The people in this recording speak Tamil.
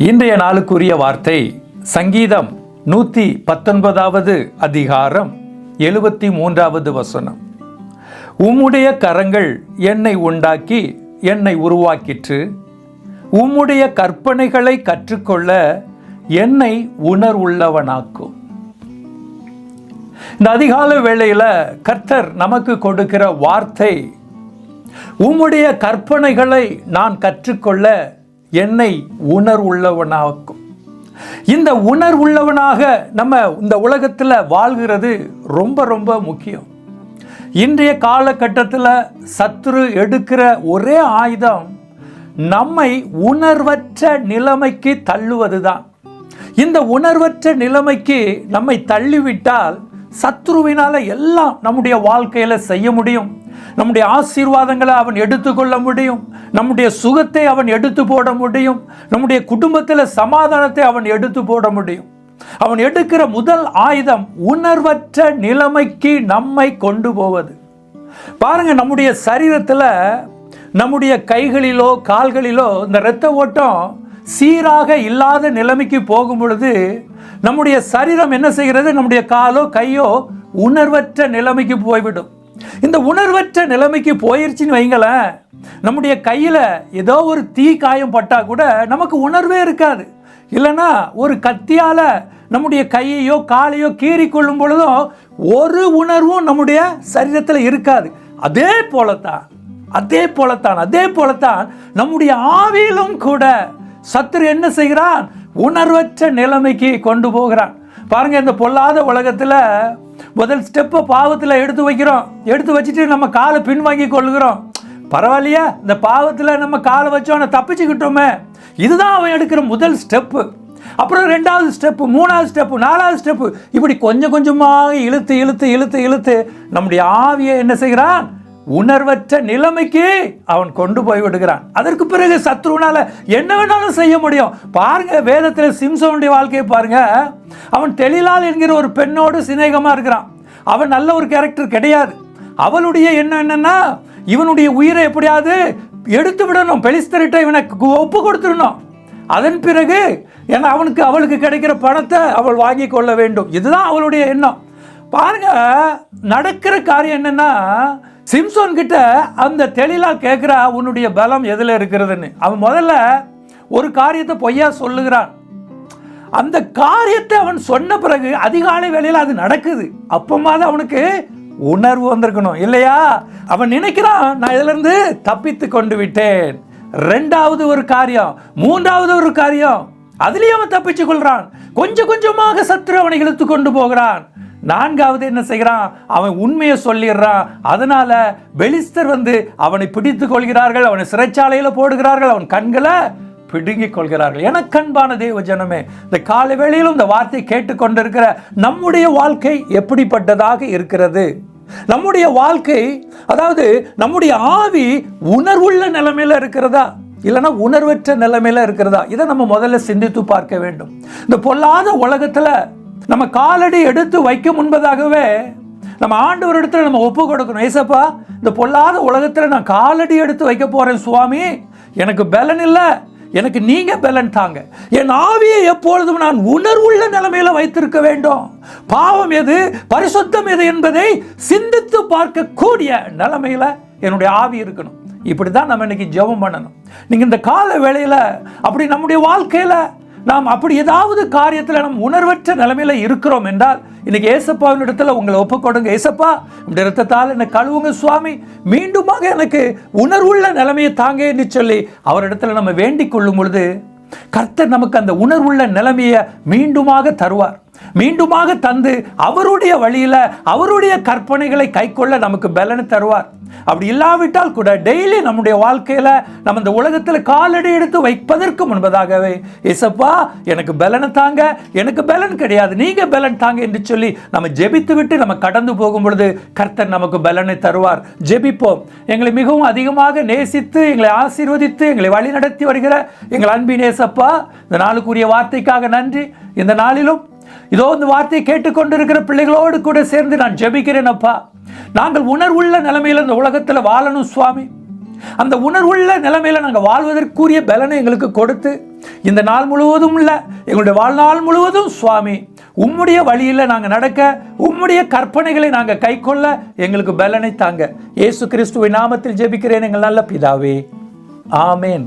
இன்றைய நாளுக்குரிய வார்த்தை சங்கீதம் நூற்றி பத்தொன்பதாவது அதிகாரம் எழுபத்தி மூன்றாவது வசனம். உம்முடைய கரங்கள் என்னை உண்டாக்கி என்னை உருவாக்கிற்று. உம்முடைய கற்பனைகளை கற்றுக்கொள்ள என்னை உணர்வுள்ளவனாக்கும். இந்த அதிகால வேளையில் கர்த்தர் நமக்கு கொடுக்கிற வார்த்தை உம்முடைய கற்பனைகளை நான் கற்றுக்கொள்ள என்னை உணர்வுள்ளவனாக்கும். இந்த உணர்வுள்ளவனாக நம்ம இந்த உலகத்தில் வாழ்கிறது ரொம்ப ரொம்ப முக்கியம். இன்றைய காலகட்டத்தில் சத்துரு எடுக்கிற ஒரே ஆயுதம் நம்மை உணர்வற்ற நிலைமைக்கு தள்ளுவது தான் இந்த உணர்வற்ற நிலைமைக்கு நம்மை தள்ளிவிட்டால் சத்ருவினால எல்லாம் நம்முடைய வாழ்க்கையில் செய்ய முடியும். நம்முடைய ஆசீர்வாதங்களை அவன் எடுத்துக்கொள்ள முடியும். நம்முடைய சுகத்தை அவன் எடுத்து போட முடியும். நம்முடைய குடும்பத்தில் சமாதானத்தை அவன் எடுத்து போட முடியும். அவன் எடுக்கிற முதல் ஆயுதம் உணர்வற்ற நிலைமைக்கு நம்மை கொண்டு போவது. பாருங்க நம்முடைய சரீரத்தில் நம்முடைய கைகளிலோ கால்களிலோ இந்த இரத்த ஓட்டம் சீராக இல்லாத நிலைமைக்கு போகும் பொழுது நம்முடைய சரீரம் என்ன செய்கிறது? நம்முடைய காலோ கையோ உணர்வற்ற நிலைமைக்கு போய்விடும். இந்த உணர்வற்ற நிலைமைக்கு போயிருச்சுன்னு வைங்களேன் நம்முடைய கையில் ஏதோ ஒரு தீ காயம் பட்டா கூட நமக்கு உணர்வே இருக்காது. இல்லைன்னா ஒரு கத்தியால் நம்முடைய கையையோ காலையோ கீறி கொள்ளும் பொழுதும் ஒரு உணர்வும் நம்முடைய சரீரத்தில் இருக்காது. அதே போலத்தான் அதே போலத்தான் அதே போலத்தான் நம்முடைய ஆவியிலும் கூட சத்துரு என்ன செய்கிறான்? உணர்வற்ற நிலைமைக்கு கொண்டு போகிறான். பாருங்க இந்த பொல்லாத உலகத்தில் முதல் ஸ்டெப்பை பாவத்தில் எடுத்து வைக்கிறோம். எடுத்து வச்சுட்டு நம்ம காலை பின்வாங்கி கொள்கிறோம் பரவாயில்லையா இந்த பாவத்தில் நம்ம காலை வச்சோம் தப்பிச்சுக்கிட்டோமே. இதுதான் அவன் எடுக்கிற முதல் ஸ்டெப்பு அப்புறம் ரெண்டாவது ஸ்டெப்பு மூணாவது ஸ்டெப்பு நாலாவது ஸ்டெப்பு இப்படி கொஞ்சம் கொஞ்சமாக இழுத்து இழுத்து இழுத்து இழுத்து நம்முடைய ஆவியை என்ன செய்கிறான்? உணர்வற்ற நிலைமைக்கு அவன் கொண்டு போய் விடுகிறான் அதற்கு பிறகு சத்ருனால என்ன வேணாலும் செய்ய முடியும். பாருங்க வேதத்தில் சிம்சோனுடைய வாழ்க்கையை பாருங்க. அவன் தெளிலால் என்கிற ஒரு பெண்ணோடு சிநேகமா இருக்கிறான். அவன் நல்ல ஒரு கேரக்டர் கிடையாது. அவளுடைய எண்ணம் என்னன்னா இவனுடைய உயிரை எப்படியாவது எடுத்து விடணும். பெலிஸ்தரிட்ட இவனை ஒப்பு கொடுத்துடணும். அதன் பிறகு ஏன்னா அவனுக்கு அவளுக்கு கிடைக்கிற பணத்தை அவள் வாங்கி கொள்ள வேண்டும். இதுதான் அவளுடைய எண்ணம். பாருங்க நடக்கிற காரியம் என்னன்னா சிம்சோன் கிட்ட அந்த தெளிலா கேட்குறா உன்னுடைய பலம் எதில் இருக்கிறதுன்னு? அவன் முதல்ல ஒரு காரியத்தை பொய்யா சொல்லுகிறான். அந்த காரியத்தை அவன் சொன்ன பிறகு அதிகாலை வேளையில் அது நடக்குது. அப்பமாவது அவனுக்கு உணர்வு வந்திருக்கணும் இல்லையா? அவன் நினைக்கிறான் நான் இதிலிருந்து தப்பித்து கொண்டு விட்டேன். ரெண்டாவது ஒரு காரியம் மூன்றாவது ஒரு காரியம் அதுலேயும் அவன் தப்பிச்சு கொள்கிறான் கொஞ்சம் கொஞ்சமாக சத்துரு அவனை இழுத்து கொண்டு போகிறான். நான்காவது என்ன செய்கிறான்? அவன் உண்மையை சொல்லிடுறான். அதனால பெலிஸ்தர் வந்து அவனை பிடித்து கொள்கிறார்கள் அவனை சிறைச்சாலையில் போடுகிறார்கள் அவன் கண்களை பிடுங்கிக் கொள்கிறார்கள். எனக்கு அன்பான தேவ ஜனமே இந்த காலை வேளையிலும் இந்த வார்த்தை கேட்டுக்கொண்டிருக்கிற நம்முடைய வாழ்க்கை எப்படிப்பட்டதாக இருக்கிறது? நம்முடைய வாழ்க்கை அதாவது நம்முடைய ஆவி உணர்வுள்ள நிலைமையில் இருக்கிறதா? இல்லைன்னா உணர்வற்ற நிலைமையில் இருக்கிறதா? இதை நம்ம முதல்ல சிந்தித்து பார்க்க வேண்டும். இந்த பொல்லாத உலகத்தில் நம்ம காலடி எடுத்து வைக்க முன்பதாகவே நம்ம ஆண்டவர் இடத்துல நம்ம ஒப்பு கொடுக்கணும். ஏசப்பா இந்த பொல்லாத உலகத்தில் நான் காலடி எடுத்து வைக்க போகிறேன் சுவாமி. எனக்கு பலன் இல்லை. எனக்கு நீங்கள் பலன் தாங்க. என் ஆவியை எப்பொழுதும் நான் உணர்வுள்ள நிலைமையில் வைத்திருக்க வேண்டும். பாவம் எது பரிசுத்தம் எது என்பதை சிந்தித்து பார்க்கக்கூடிய நிலைமையில் என்னுடைய ஆவி இருக்கணும். இப்படி தான் நம்ம இன்னைக்கு ஜெபம் பண்ணணும். நீங்கள் இந்த கால வேலையில் அப்படி நம்முடைய வாழ்க்கையில் நாம் அப்படி ஏதாவது காரியத்தில் நம் உணர்வற்ற நிலைமையில் இருக்கிறோம் என்றால் இன்னைக்கு ஏசப்பாவின் இடத்துல உங்களை ஒப்புக்கொடுங்க ஏசப்பா இந்த இரத்தத்தால் என்னை கழுவுங்க சுவாமி. மீண்டுமாக எனக்கு உணர்வுள்ள நிலைமையை தாங்க என்று சொல்லி அவரிடத்துல நம்ம வேண்டிக் கொள்ளும் பொழுது கர்த்தர் நமக்கு அந்த உணர்வுள்ள நிலைமையை மீண்டுமாக தருவார். மீண்டுமாக தந்து அவருடைய வழியில அவருடைய கற்பனைகளை கைக்கொள்ள நமக்கு பலனை தருவார். அப்படி இல்லாவிட்டால் கூட டெய்லி நம்முடைய வாழ்க்கையில நம்ம இந்த உலகத்தில் காலடி எடுத்து வைப்பதற்கு முன்பதாகவே இசப்பா எனக்கு பலனை தாங்க எனக்கு பலன் கிடையாது நீங்க பலன் தாங்க என்று சொல்லி நம்ம ஜெபித்து விட்டு நம்ம கடந்து போகும் பொழுது கர்த்தர் நமக்கு பலனை தருவார். ஜெபிப்போம். எங்களை மிகவும் அதிகமாக நேசித்து எங்களை ஆசீர்வதித்து எங்களை வழி நடத்தி வருகிற எங்கள் அன்பின் ஏசப்பா இந்த நாளுக்குரிய வார்த்தைக்காக நன்றி. இந்த நாளிலும் இதோ இந்த வார்த்தையை கேட்டுக்கொண்டிருக்கிற பிள்ளைகளோடு கூட சேர்ந்து நான் ஜெபிக்கிறேன் அப்பா. நாங்கள் உணர்வுள்ள நிலைமையில் இந்த உலகத்தில் வாழணும் சுவாமி. அந்த உணர்வுள்ள நிலைமையில் நாங்கள் வாழ்வதற்குரிய பலனை எங்களுக்கு கொடுத்து இந்த நாள் முழுவதும் இல்லை எங்களுடைய வாழ்நாள் முழுவதும் சுவாமி உம்முடைய வழியில் நாங்கள் நடக்க உம்முடைய கற்பனைகளை நாங்கள் கைக்கொள்ள எங்களுக்கு பலனை தாங்க. இயேசு கிறிஸ்துவை நாமத்தில் ஜெபிக்கிறேன் எங்கள் நல்ல பிதாவே. ஆமேன்.